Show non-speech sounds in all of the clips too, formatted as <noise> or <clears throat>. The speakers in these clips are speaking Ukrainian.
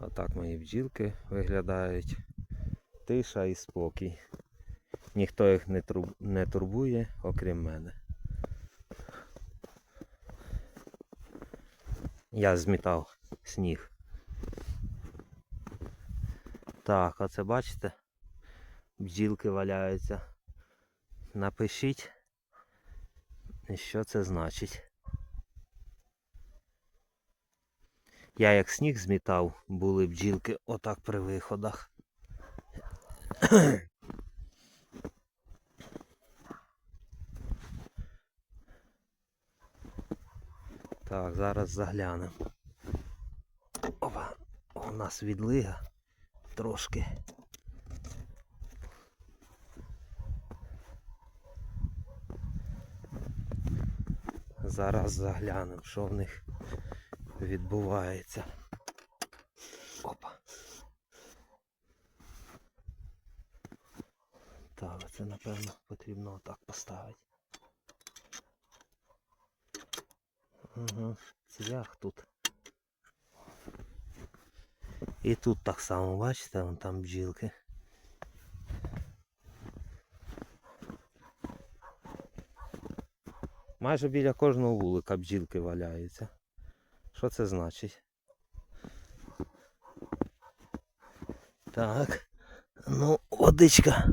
Отак мої бджілки виглядають. Тиша і спокій. Ніхто їх не, тру- не турбує, окрім мене. Я змітав сніг. Так, оце бачите? Бджілки валяються. Напишіть, що це значить. Я як сніг змітав, були бджілки отак при виходах. <clears throat> Так, зараз заглянемо. Опа, у нас відлига трошки. Зараз заглянемо, що в них відбувається. Опа. Так, це напевно потрібно отак поставити. Угу, цвях тут. І тут так само, бачите, вон там бджілки. Майже біля кожного вулика бджілки валяються. Що це значить? Так. Ну, водичка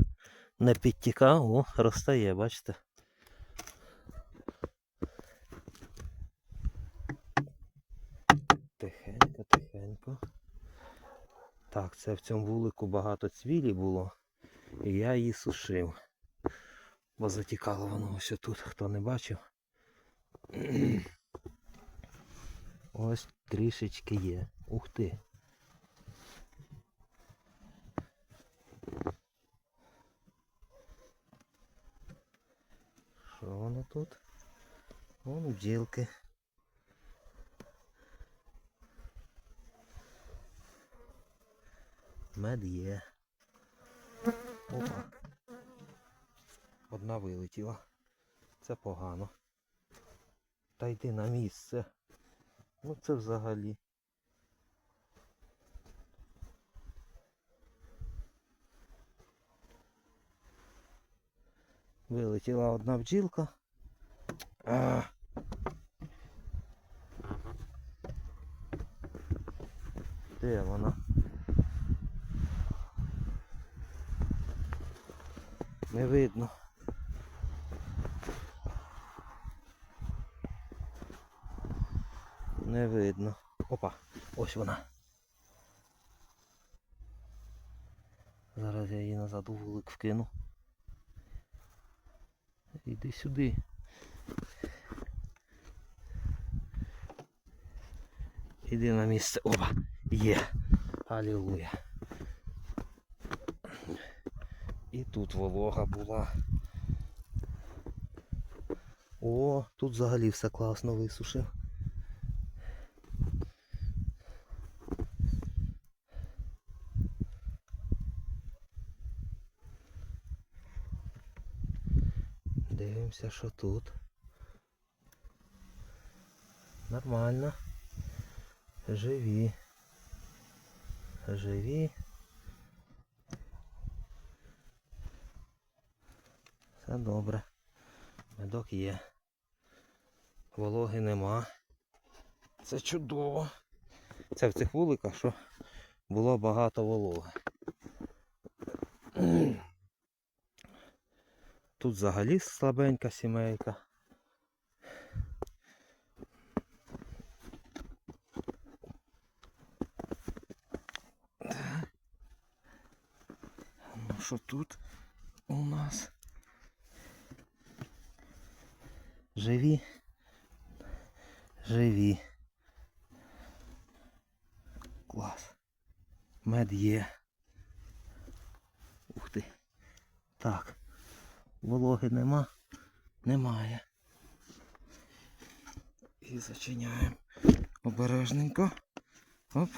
не підтіка, о, розтає, бачите? Тихенько, тихенько. Так, це в цьому вулику багато цвілі було. І я її сушив. Бо затікало воно ось тут, хто не бачив. Ось трішечки є. Ух ти. Що воно тут? Вон бджілки. Мед є. Опа. Одна вилетіла. Це погано. Та йди на місце. Ну це взагалі. Вилетіла одна бджілка. А. Де вона? Не видно. Не видно. Опа, ось вона. Зараз я її назад у вулик вкину. Іди сюди. Іди на місце. Опа! Є. Алілуя. І тут волога була. О, тут взагалі все класно висушив. Дивимося, що тут. Нормально. Живі. Живі. Все добре. Медок є. Вологи нема. Це чудово. Це в цих вуликах, що було багато вологи. Тут взагалі слабенька сімейка. Ну що тут у нас? Живі. Живі. Клас. Мед є. Ух ти. Так. Вологи нема? Немає. І зачиняємо обережненько. Оп.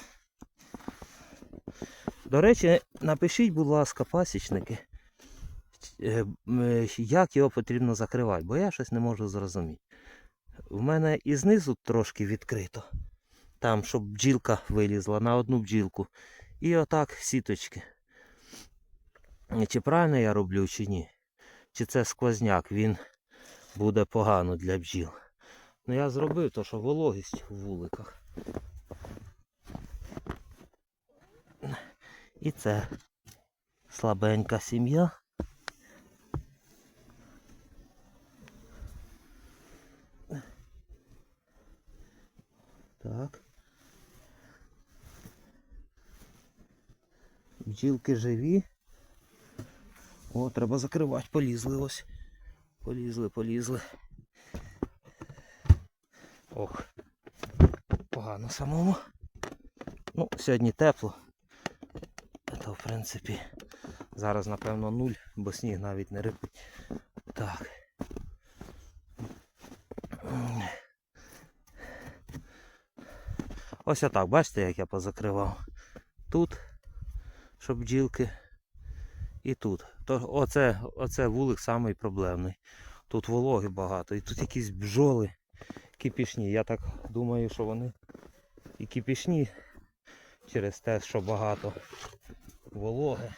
До речі, напишіть, будь ласка, пасічники, е, е, як його потрібно закривати, бо я щось не можу зрозуміти. У мене і знизу трошки відкрито, там, щоб бджілка вилізла на одну бджілку. І отак сіточки. Чи правильно я роблю, чи ні? Чи це сквозняк, він буде погано для бджіл. Ну я зробив то, що вологість в вуликах. І це слабенька сім'я. Так. Бджілки живі. О, треба закривати, полізли ось. Полізли, полізли. Ох. Погано самому. Ну, сьогодні тепло. То, в принципі, зараз, напевно, нуль, бо сніг навіть не рипить. Так. Ось отак, бачите, як я позакривав. Тут, щоб бджілки. І тут. То оце, оце вулик самий проблемний. Тут вологи багато. І тут якісь бджоли кипішні. Я так думаю, що вони і кипішні через те, що багато вологи.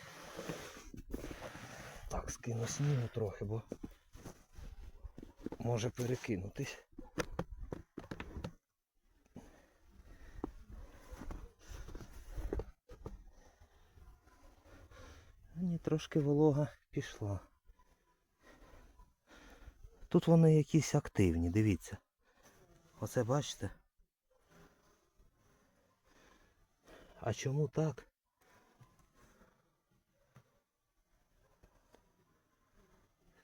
Так, скину снігу трохи, бо може перекинутись. Ні, трошки волога пішла. Тут вони якісь активні, дивіться. Оце бачите? А чому так?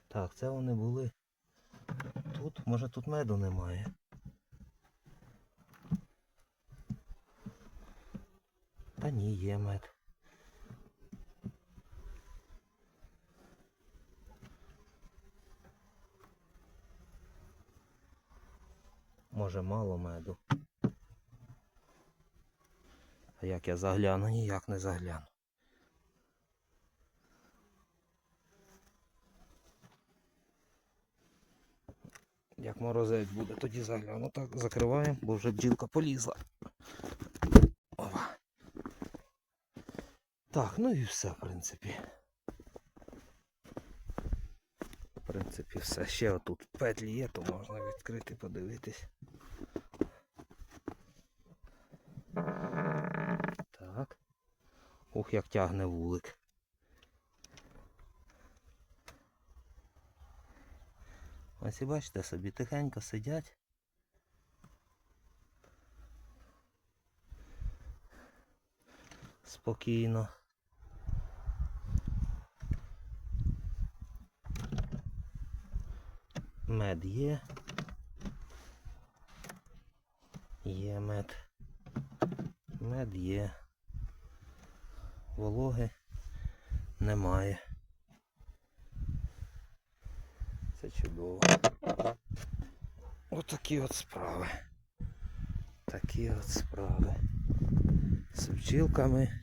Так, це вони були. Тут, може тут меду немає. Та ні, є мед. Може мало меду. А як я загляну, ніяк не загляну. Як морозець буде, тоді загляну. Так, закриваємо, бо вже бджілка полізла. Ова. Так, ну і все, в принципі. В принципі, все. Ще отут петлі є, то можна відкрити, подивитись. Так. Ух, як тягне вулик. Ось і бачите собі, тихенько сидять. Спокійно. Мед є. Є мед. Мед є. Вологи немає. Це чудово. Отакі от справи. Такі от справи. З бджілками.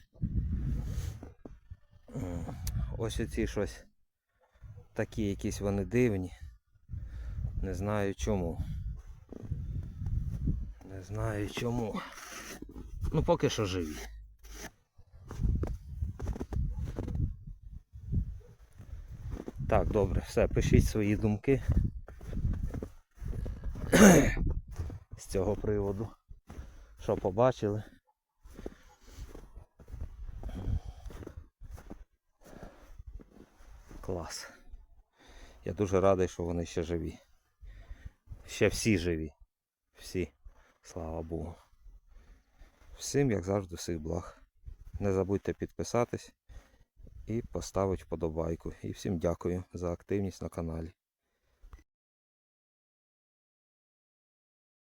Ось оці щось. Такі якісь вони дивні. Не знаю чому. Не знаю чому. Ну поки що живі. Так, добре, все, пишіть свої думки з цього приводу. Що побачили? Клас. Я дуже радий, що вони ще живі. Ще всі живі. Всі. Слава Богу. Всім, як завжди, всіх благ. Не забудьте підписатись і поставить вподобайку. І всім дякую за активність на каналі.